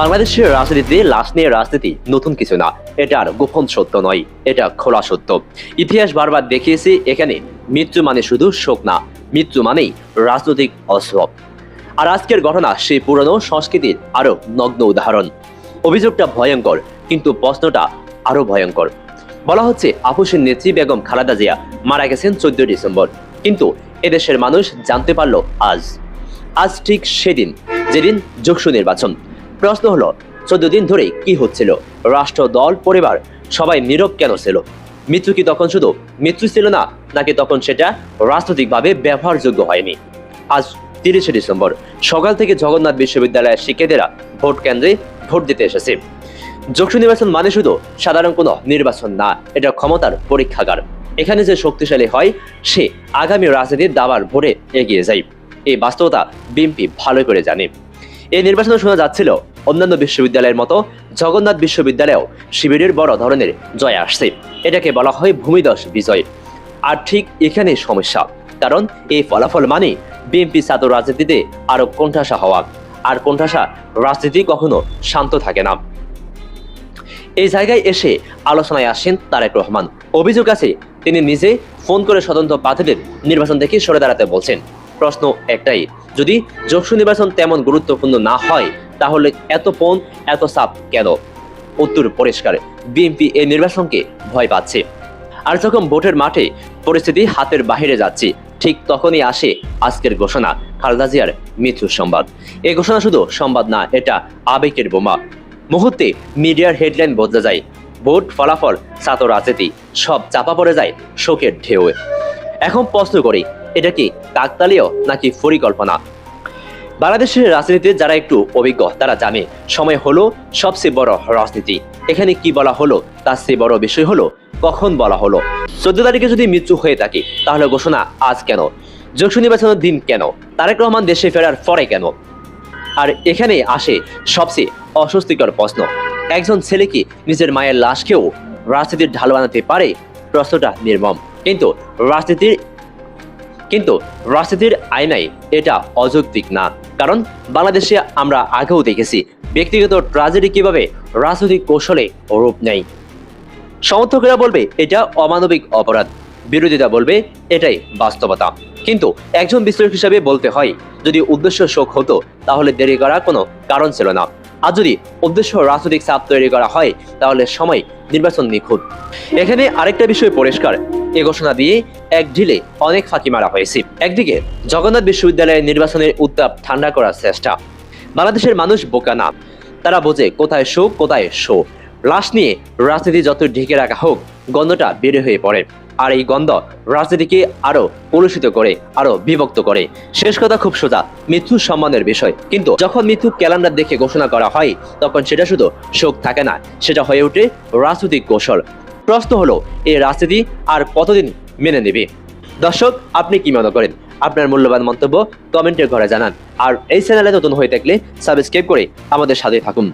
বাংলাদেশের রাজনীতিতে লাশ নিয়ে রাজনীতি নতুন কিছু না। এটা আর গোপন সত্য নয়, এটা খোলা সত্য। ইতিহাস বারবার দেখিয়েছে, এখানে মৃত্যু মানে শুধু শোক না, মৃত্যু মানেই রাজনৈতিক অস্ত্র আর আজকের ঘটনা সেই পুরনো সংস্কৃতির আরও নগ্ন উদাহরণ। অভিযোগটা ভয়ঙ্কর, কিন্তু প্রশ্নটা আরও ভয়ঙ্কর। বলা হচ্ছে আপুসের নেত্রী বেগম খালেদা জিয়া মারা গেছেন চোদ্দ ডিসেম্বর, কিন্তু এদেশের মানুষ জানতে পারল আজ। আজ ঠিক সেদিন, যেদিন যোগসু নির্বাচন। প্রশ্ন হলো, চোদ্দ দিন ধরে কি হচ্ছিল? রাষ্ট্র, দল, পরিবার, সবাই নীরব কেন ছিল? মৃত্যু কি তখন শুধু মৃত্যু ছিল না, নাকি তখন সেটা রাজনৈতিকভাবে ব্যবহারযোগ্য হয়নি? আজ তিরিশে ডিসেম্বর, সকাল থেকে জগন্নাথ বিশ্ববিদ্যালয়ের শিক্ষার্থীরা ভোট কেন্দ্রে ভোট দিতে এসেছে। যোগসু নির্বাচন মানে শুধু সাধারণ কোনো নির্বাচন না, এটা ক্ষমতার পরীক্ষাগার। এখানে যে শক্তিশালী হয়, সে আগামী রাজনীতির দাবার ভোরে এগিয়ে যায়। এই বাস্তবতা বিএনপি ভালো করে জানে। এই নির্বাচনে শোনা যাচ্ছিল অন্যান্য বিশ্ববিদ্যালয়ের মতো জগন্নাথ বিশ্ববিদ্যালয়েও শিবিরের বড় ধরনের জয় আসছে। এটাকে বলা হয় ভূমিদশ বিজয়। আর ঠিক এখানেই সমস্যা, কারণ এই ফলাফল মানে বিএনপি ছাত্র রাজনীতিতে আরও কোণঠাসা হওয়া। আর কোণঠাসা রাজনীতি কখনো শান্ত থাকে না। এই জায়গায় এসে আলোচনায় আসেন তারেক রহমান। অভিযোগ আছে, তিনি নিজে ফোন করে স্বতন্ত্র প্রার্থীদের নির্বাচন থেকে সরে দাঁড়াতে বলছেন। প্রশ্ন একটাই, যদি যোগসু নির্বাচন তেমন গুরুত্বপূর্ণ না হয় তাহলে এত ফোন এত চাপ কেন? উত্তর পরিষ্কার, বিএনপি এই নির্বাচনকে ভয় পাচ্ছে। আর যখন ভোটের মাঠে পরিস্থিতি হাতের বাইরে যাচ্ছে, ঠিক তখনই আসে আজকের ঘোষণা, খালেদা জিয়ার মৃত্যুর সংবাদ। এই ঘোষণা শুধু সংবাদ না, এটা আবেগের বোমা। মুহূর্তে মিডিয়ার হেডলাইন বদলে যায়। ভোট ফলাফল ছাত্র রাজনীতি সব চাপা পড়ে যায় শোকের ঢেউয়ে। এখন প্রশ্ন করি, এটা কি কাকতালীয় নাকি পরিকল্পনা? বাংলাদেশের রাজনীতিতে যারা একটু অভিজ্ঞ, তারা জানে, সময় হলো সবচেয়ে বড় রাজনীতি। এখানে কি বলা হলো, তার চেয়ে বড় বিষয় হলো, কখন বলা হলো। চোদ্দ তারিখে যদি মৃত্যু হয়ে থাকে, তাহলে ঘোষণা আজ কেন? যোগসু নির্বাচনের দিন কেন? তারেক রহমান দেশে ফেরার পরে কেন? আর এখানে আসে সবচেয়ে অস্বস্তিকর প্রশ্ন, একজন ছেলে কি নিজের মায়ের লাশকেও রাজনীতির ঢাল বানাতে পারে? প্রশ্নটা নির্মম। কিন্তু রাজনীতির কিন্তু রাজনীতির আইনাই এটা অযৌক্তিক না। কারণ বাংলাদেশে আমরা আগেও দেখেছি, ব্যক্তিগত ট্রাজেডি কীভাবে রাজনৈতিক কৌশলে রূপ নেয়। সমর্থকেরা বলবে, এটা অমানবিক অপরাধ। বিরোধীরা বলবে, এটাই বাস্তবতা। কিন্তু একজন বিশ্লেষক হিসাবে বলতে হয়, যদি উদ্দেশ্য শোক হতো, তাহলে দেরি করা কোনো কারণ ছিল না। আর যদি উদ্দেশ্য রাজনৈতিক চাপ তৈরি করা হয়, তাহলে সময়, নির্বাচন নিখুঁত। এখানে আরেকটা বিষয় পরিষ্কার। এ ঘোষণা দিয়ে এক ঢিলে অনেক ফাঁকি মারা হয়েছে। একদিকে জগন্নাথ বিশ্ববিদ্যালয়ের নির্বাচনের উত্তাপ ঠান্ডা করার চেষ্টা। বাংলাদেশের মানুষ বোকা না। তারা বোঝে কোথায় শোক, কোথায় শো। লাশ নিয়ে রাজনীতি যত ঢেকে রাখা হোক, গন্ধটা বেড়ে হয়ে পড়ে। আর এই গন্ধ রাজনীতিকে আরও কলুষিত করে, আরও বিভক্ত করে। শেষ কথা খুব সোজা মৃত্যু সম্মানের বিষয়। কিন্তু যখন মৃত্যু ক্যালেন্ডার দেখে ঘোষণা করা হয়, তখন সেটা শুধু শোক থাকে না, সেটা হয়ে ওঠে রাজনৈতিক কৌশল। প্রশ্ন হলো, এই রাজনীতি আর কতদিন মেনে নেবে? দর্শক, আপনি কি মনে করেন? আপনার মূল্যবান মন্তব্য কমেন্টের ঘরে জানান। আর এই চ্যানেলে নতুন হয়ে থাকলে সাবস্ক্রাইব করে আমাদের সাথে থাকুন।